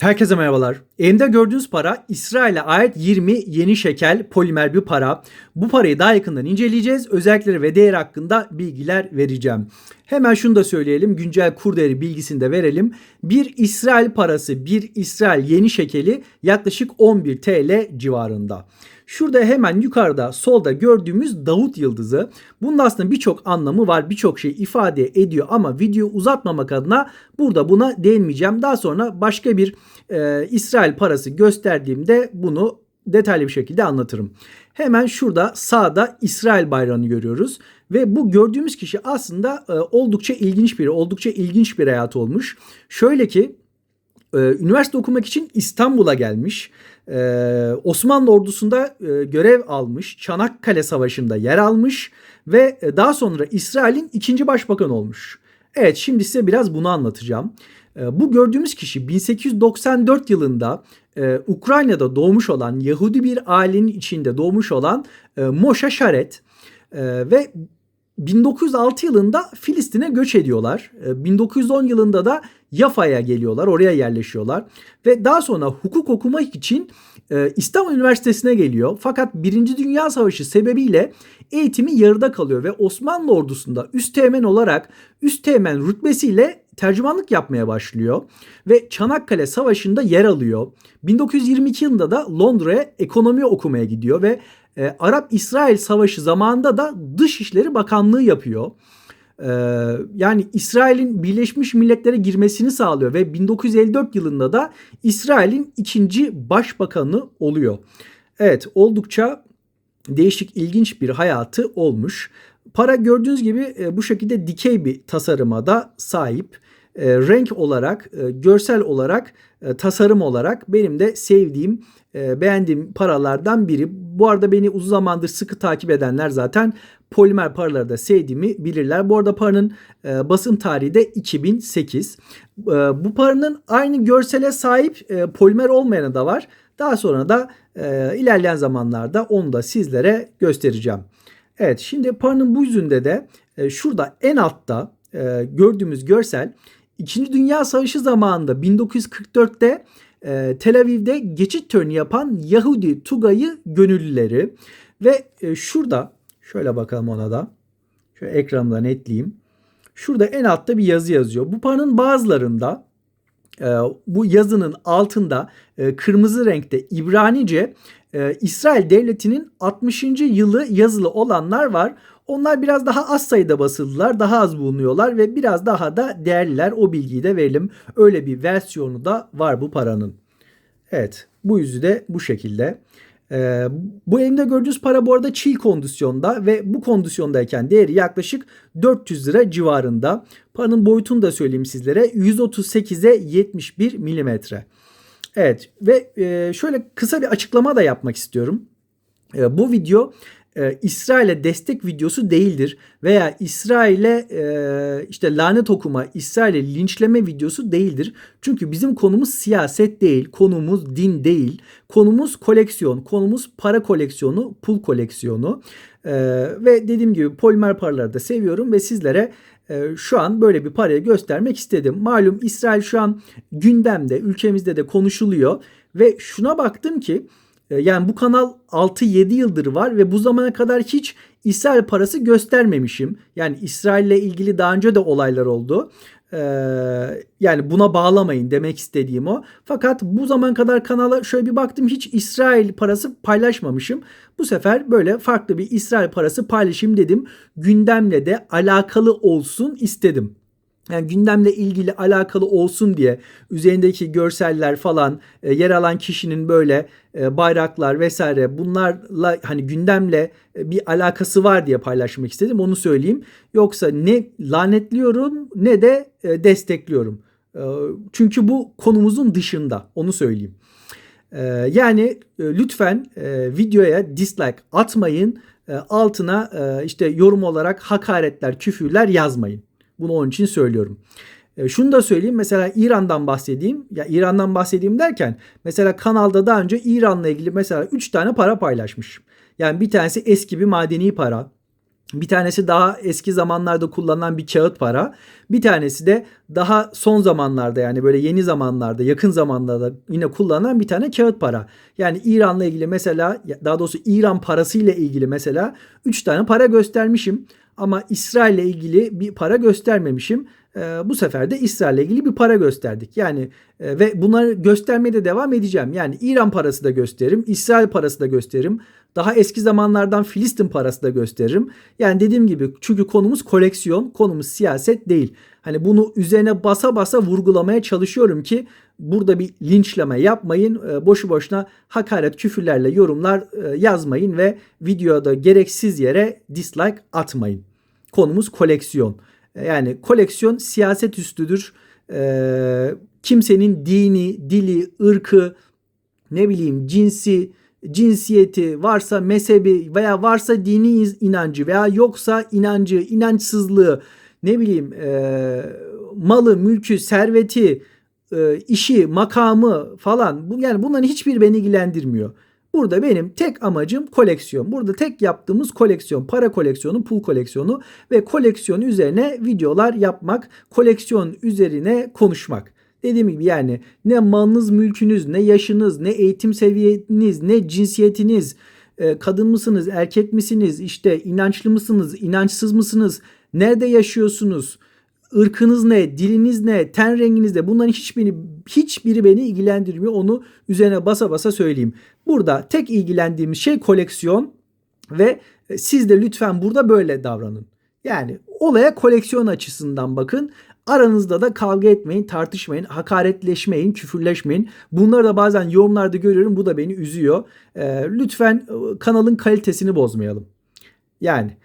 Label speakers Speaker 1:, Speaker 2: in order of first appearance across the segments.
Speaker 1: Herkese merhabalar. Elimde gördüğünüz para İsrail'e ait 20 yeni şekel polimer bir para. Bu parayı daha yakından inceleyeceğiz. Özellikleri ve değeri hakkında bilgiler vereceğim. Hemen şunu da söyleyelim. Güncel kur değeri bilgisini de verelim. Bir İsrail parası, bir İsrail yeni şekeli yaklaşık 11 TL civarında. Şurada hemen yukarıda solda gördüğümüz Davut yıldızı. Bunun aslında birçok anlamı var. Birçok şey ifade ediyor ama video uzatmamak adına burada buna değinmeyeceğim. Daha sonra başka bir e, İsrail parası gösterdiğimde bunu detaylı bir şekilde anlatırım. Hemen şurada sağda İsrail bayrağını görüyoruz. Ve bu gördüğümüz kişi aslında e, oldukça ilginç biri, oldukça ilginç bir hayat olmuş. Şöyle ki e, üniversite okumak için İstanbul'a gelmiş. Ee, Osmanlı ordusunda e, görev almış. Çanakkale Savaşı'nda yer almış ve e, daha sonra İsrail'in ikinci başbakanı olmuş. Evet şimdi size biraz bunu anlatacağım. E, bu gördüğümüz kişi 1894 yılında e, Ukrayna'da doğmuş olan Yahudi bir ailenin içinde doğmuş olan e, Moshe Sharet e, ve 1906 yılında Filistin'e göç ediyorlar. 1910 e, yılında da Yafa'ya geliyorlar, oraya yerleşiyorlar ve daha sonra hukuk okumak için e, İstanbul Üniversitesi'ne geliyor. Fakat 1. Dünya Savaşı sebebiyle eğitimi yarıda kalıyor ve Osmanlı ordusunda üst teğmen olarak üst teğmen rütbesiyle tercümanlık yapmaya başlıyor ve Çanakkale Savaşı'nda yer alıyor. 1922 yılında da Londra'ya ekonomi okumaya gidiyor ve e, Arap-İsrail Savaşı zamanında da Dışişleri Bakanlığı yapıyor. E, yani İsrail'in Birleşmiş Milletler'e girmesini sağlıyor ve 1954 yılında da İsrail'in ikinci başbakanı oluyor. Evet oldukça değişik ilginç bir hayatı olmuş. Para gördüğünüz gibi e, bu şekilde dikey bir tasarıma da sahip. E, renk olarak, e, görsel olarak, e, tasarım olarak benim de sevdiğim, e, beğendiğim paralardan biri. Bu arada beni uzun zamandır sıkı takip edenler zaten polimer paraları da sevdiğimi bilirler. Bu arada paranın e, basım tarihi de 2008. E, bu paranın aynı görsele sahip e, polimer olmayanı da var. Daha sonra da e, ilerleyen zamanlarda onu da sizlere göstereceğim. Evet şimdi paranın bu yüzünde de e, şurada en altta e, gördüğümüz görsel İkinci Dünya Savaşı zamanında 1944'te e, Tel Aviv'de geçit töreni yapan Yahudi Tugay'ı gönüllüleri ve e, şurada şöyle bakalım ona da şöyle ekranımda netleyeyim. Şurada en altta bir yazı yazıyor. Bu paranın bazılarında e, bu yazının altında e, kırmızı renkte İbranice e, İsrail devletinin 60. yılı yazılı olanlar var. Onlar biraz daha az sayıda basıldılar, daha az bulunuyorlar ve biraz daha da değerliler. O bilgiyi de verelim. Öyle bir versiyonu da var bu paranın. Evet, bu yüzü de bu şekilde. Ee, bu elimde gördüğünüz para bu arada çiğ kondisyonda ve bu kondisyondayken değeri yaklaşık 400 lira civarında. Paranın boyutunu da söyleyeyim sizlere. 138'e 71 milimetre. Evet ve e, şöyle kısa bir açıklama da yapmak istiyorum. E, bu video e, İsrail'e destek videosu değildir veya İsrail'e işte lanet okuma, İsrail'e linçleme videosu değildir. Çünkü bizim konumuz siyaset değil, konumuz din değil, konumuz koleksiyon, konumuz para koleksiyonu, pul koleksiyonu. Ve dediğim gibi polimer paraları da seviyorum ve sizlere şu an böyle bir parayı göstermek istedim. Malum İsrail şu an gündemde, ülkemizde de konuşuluyor ve şuna baktım ki e, yani bu kanal 6-7 yıldır var ve bu zamana kadar hiç İsrail parası göstermemişim. Yani İsrail ile ilgili daha önce de olaylar oldu. Ee, yani buna bağlamayın demek istediğim o. Fakat bu zaman kadar kanala şöyle bir baktım hiç İsrail parası paylaşmamışım. Bu sefer böyle farklı bir İsrail parası paylaşayım dedim. Gündemle de alakalı olsun istedim yani gündemle ilgili alakalı olsun diye üzerindeki görseller falan e, yer alan kişinin böyle e, bayraklar vesaire bunlarla hani gündemle e, bir alakası var diye paylaşmak istedim onu söyleyeyim. Yoksa ne lanetliyorum ne de e, destekliyorum. E, çünkü bu konumuzun dışında onu söyleyeyim. E, yani e, lütfen e, videoya dislike atmayın. E, altına e, işte yorum olarak hakaretler, küfürler yazmayın. Bunu onun için söylüyorum. E, şunu da söyleyeyim mesela İran'dan bahsedeyim. Ya İran'dan bahsedeyim derken mesela kanalda daha önce İran'la ilgili mesela 3 tane para paylaşmış. Yani bir tanesi eski bir madeni para. Bir tanesi daha eski zamanlarda kullanılan bir kağıt para. Bir tanesi de daha son zamanlarda yani böyle yeni zamanlarda, yakın zamanlarda yine kullanılan bir tane kağıt para. Yani İran'la ilgili mesela daha doğrusu İran parasıyla ilgili mesela 3 tane para göstermişim. Ama İsrail'le ilgili bir para göstermemişim. Ee, bu sefer de İsrail'le ilgili bir para gösterdik. Yani e, ve bunları göstermeye de devam edeceğim. Yani İran parası da gösteririm, İsrail parası da gösteririm. Daha eski zamanlardan Filistin parası da gösteririm. Yani dediğim gibi çünkü konumuz koleksiyon, konumuz siyaset değil. Hani bunu üzerine basa basa vurgulamaya çalışıyorum ki burada bir linçleme yapmayın. E, boşu boşuna hakaret küfürlerle yorumlar e, yazmayın ve videoda gereksiz yere dislike atmayın. Konumuz koleksiyon. E, yani koleksiyon siyaset üstüdür. E, kimsenin dini, dili, ırkı, ne bileyim cinsi, cinsiyeti, varsa mezhebi veya varsa dini inancı veya yoksa inancı, inançsızlığı, ne bileyim e, malı, mülkü, serveti, e, işi, makamı falan bu yani bunların hiçbir beni ilgilendirmiyor. Burada benim tek amacım koleksiyon. Burada tek yaptığımız koleksiyon, para koleksiyonu, pul koleksiyonu ve koleksiyon üzerine videolar yapmak, koleksiyon üzerine konuşmak. Dediğim gibi yani ne malınız, mülkünüz, ne yaşınız, ne eğitim seviyeniz, ne cinsiyetiniz, e, kadın mısınız, erkek misiniz, işte inançlı mısınız, inançsız mısınız, nerede yaşıyorsunuz, ırkınız ne, diliniz ne, ten renginiz ne bunların hiçbiri, hiçbiri beni ilgilendirmiyor. Onu üzerine basa basa söyleyeyim. Burada tek ilgilendiğimiz şey koleksiyon ve e, siz de lütfen burada böyle davranın. Yani olaya koleksiyon açısından bakın. Aranızda da kavga etmeyin, tartışmayın, hakaretleşmeyin, küfürleşmeyin. Bunları da bazen yorumlarda görüyorum. Bu da beni üzüyor. Ee, lütfen e, kanalın kalitesini bozmayalım. Yani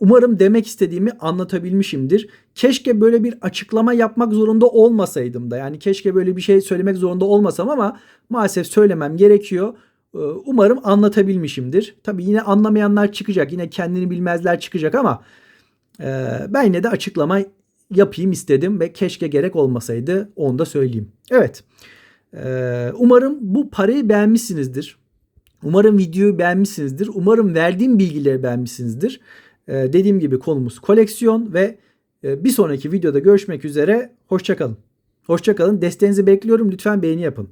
Speaker 1: umarım demek istediğimi anlatabilmişimdir. Keşke böyle bir açıklama yapmak zorunda olmasaydım da. Yani keşke böyle bir şey söylemek zorunda olmasam ama maalesef söylemem gerekiyor. Ee, umarım anlatabilmişimdir. Tabii yine anlamayanlar çıkacak. Yine kendini bilmezler çıkacak ama e, ben yine de açıklama yapayım istedim ve keşke gerek olmasaydı onu da söyleyeyim. Evet. Ee, umarım bu parayı beğenmişsinizdir. Umarım videoyu beğenmişsinizdir. Umarım verdiğim bilgileri beğenmişsinizdir. Ee, dediğim gibi konumuz koleksiyon ve e, bir sonraki videoda görüşmek üzere. Hoşçakalın. Hoşçakalın. Desteğinizi bekliyorum. Lütfen beğeni yapın.